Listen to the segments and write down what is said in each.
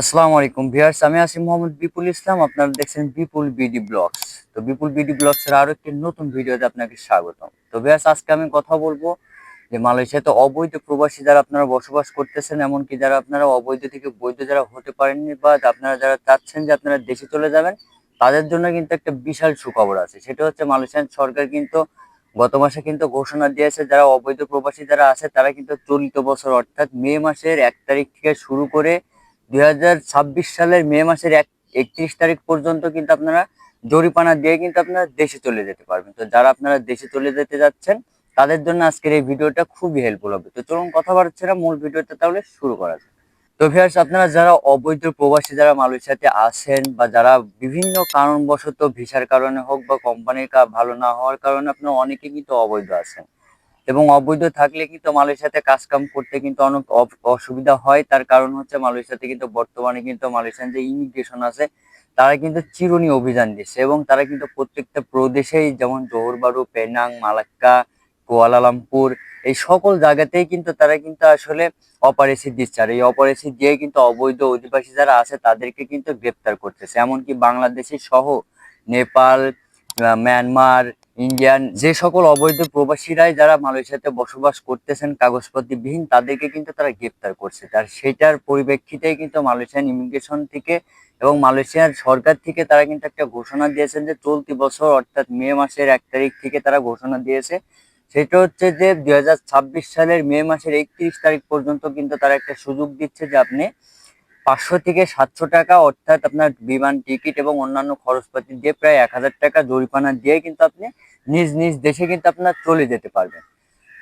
আসসালামু আলাইকুম ভিউয়ার্স, আমি আছি মোহাম্মদ বিপুল ইসলাম। আপনারা দেখছেন বিপুল বিডি ব্লগস। তো বিপুল বিডি ব্লগস এর আরও একটি নতুন ভিডিওতে আপনাকে স্বাগতম। তো ভিউয়ার্স, আজকে আমি কথা বলব যে মালয়েশিয়াতে অবৈধ প্রবাসী যারা আপনারা বসবাস করতেছেন, এমনকি যারা আপনারা অবৈধ থেকে বৈধ যারা হতে পারেননি বা আপনারা যারা চাচ্ছেন যে আপনারা দেশে চলে যাবেন, তাদের জন্য কিন্তু একটা বিশাল সুখবর আছে। সেটা হচ্ছে মালয়েশিয়ান সরকার কিন্তু গত মাসে কিন্তু ঘোষণা দিয়েছে, যারা অবৈধ প্রবাসী যারা আছে, তারা কিন্তু চলিত বছর অর্থাৎ মে মাসের এক তারিখ থেকে শুরু করে দুই সালের মে মাসের এক, একত্রিশ তারিখ পর্যন্ত কিন্তু আপনারা জরিপানা দিয়ে কিন্তু আপনারা দেশে চলে যেতে পারবেন। তো যারা আপনারা দেশে চলে যেতে যাচ্ছেন, তাদের জন্য আজকের এই ভিডিওটা খুবই হেল্পফুল হবে। তো চলুন কথা বাড়ছে না, মূল ভিডিওটা তাহলে শুরু করা যাক। তো ভিউয়ার্স আপনারা যারা অবৈধ প্রবাসী, যারা মালয়েশিয়াতে আসেন বা যারা বিভিন্ন কারণবশত ভিসার কারণে হোক বা কোম্পানির ভালো না হওয়ার কারণে আপনারা অনেকে কিন্তু অবৈধ আছেন। এবং অবৈধ থাকলে কিন্তু মালয়েশিয়াতে কাজ কাম করতে কিন্তু অনেক অসুবিধা হয়। তার কারণ হচ্ছে মালয়েশিয়াতে কিন্তু বর্তমানে কিন্তু মালয়েশিয়ান যে ইমিগ্রেশন আছে, তারা কিন্তু চিরুনি অভিযান দিচ্ছে এবং তারা কিন্তু প্রত্যেকটা প্রদেশেই যেমন জোহরবারু, পেনাং, মালাক্কা, কুয়ালালামপুর, এই সকল জায়গাতেই কিন্তু তারা কিন্তু আসলে অপারেশন দিচ্ছে। আর এই অপারেশন দিয়ে কিন্তু অবৈধ অধিবাসী যারা আছে, তাদেরকে কিন্তু গ্রেপ্তার করতেছে। এমনকি বাংলাদেশি সহ নেপাল মিয়ানমার ইন্ডিয়ান, যে সকল অবৈধ প্রবাসীরাই যারা মালয়েশিয়াতে বসবাস করতেছেন কাগজপত্রবিহীন, তাদেরকে কিন্তু তারা গ্রেপ্তার করছে। তার সেটার পরিপ্রেক্ষিতেই কিন্তু মালয়েশিয়ান ইমিগ্রেশন থেকে এবং মালয়েশিয়ার সরকার থেকে তারা কিন্তু একটা ঘোষণা দিয়েছেন যে চলতি বছর, অর্থাৎ মে মাসের এক তারিখ থেকে তারা ঘোষণা দিয়েছে। সেটা হচ্ছে যে দু হাজার ছাব্বিশ সালের মে মাসের একত্রিশ তারিখ পর্যন্ত কিন্তু তারা একটা সুযোগ দিচ্ছে যে আপনি পাঁচশো থেকে সাতশো টাকা অর্থাৎ আপনার বিমান টিকিট এবং অন্যান্য খরচপাতি দিয়ে প্রায় এক হাজার টাকা জরিমানা দিয়ে কিন্তু আপনি নিজ নিজ দেশে কিন্তু আপনার চলে যেতে পারবেন।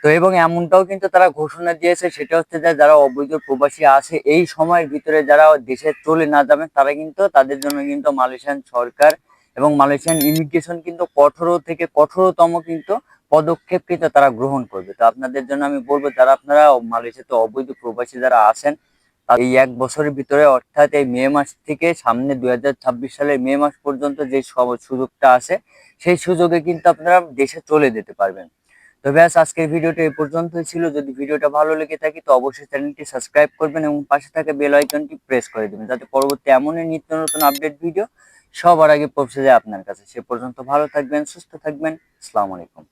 তো এবং এমনটাও কিন্তু তারা ঘোষণা দিয়েছে, সেটা হচ্ছে যে যারা অবৈধ প্রবাসী আছে, এই সময়ের ভিতরে যারা দেশে চলে না যাবেন, তারা কিন্তু তাদের জন্য কিন্তু মালয়েশিয়ান সরকার এবং মালয়েশিয়ান ইমিগ্রেশন কিন্তু কঠোর থেকে কঠোরতম কিন্তু পদক্ষেপ কিন্তু তারা গ্রহণ করবে। তো আপনাদের জন্য আমি বলব, যারা আপনারা মালয়েশিয়াতে অবৈধ প্রবাসী যারা আছেন এই এক বছরের ভিতরে অর্থাৎ এই মে মাস থেকে সামনে দুই সালের মে মাস পর্যন্ত যে সব- সুযোগটা আছে, সেই সুযোগে কিন্তু আপনারা দেশে চলে যেতে পারবেন। তো ব্যাস, আজকের ভিডিওটা এই পর্যন্তই ছিল। যদি ভিডিওটা ভালো লেগে থাকে তো অবশ্যই চ্যানেলটি সাবস্ক্রাইব করবেন এবং পাশে থাকা বেল আইকনটি প্রেস করে দেবেন যাতে পরবর্তী এমনই নিত্য নতুন আপডেট ভিডিও সবার আগে পৌঁছে যায় আপনার কাছে। সে পর্যন্ত ভালো থাকবেন, সুস্থ থাকবেন। আসসালামু আলাইকুম।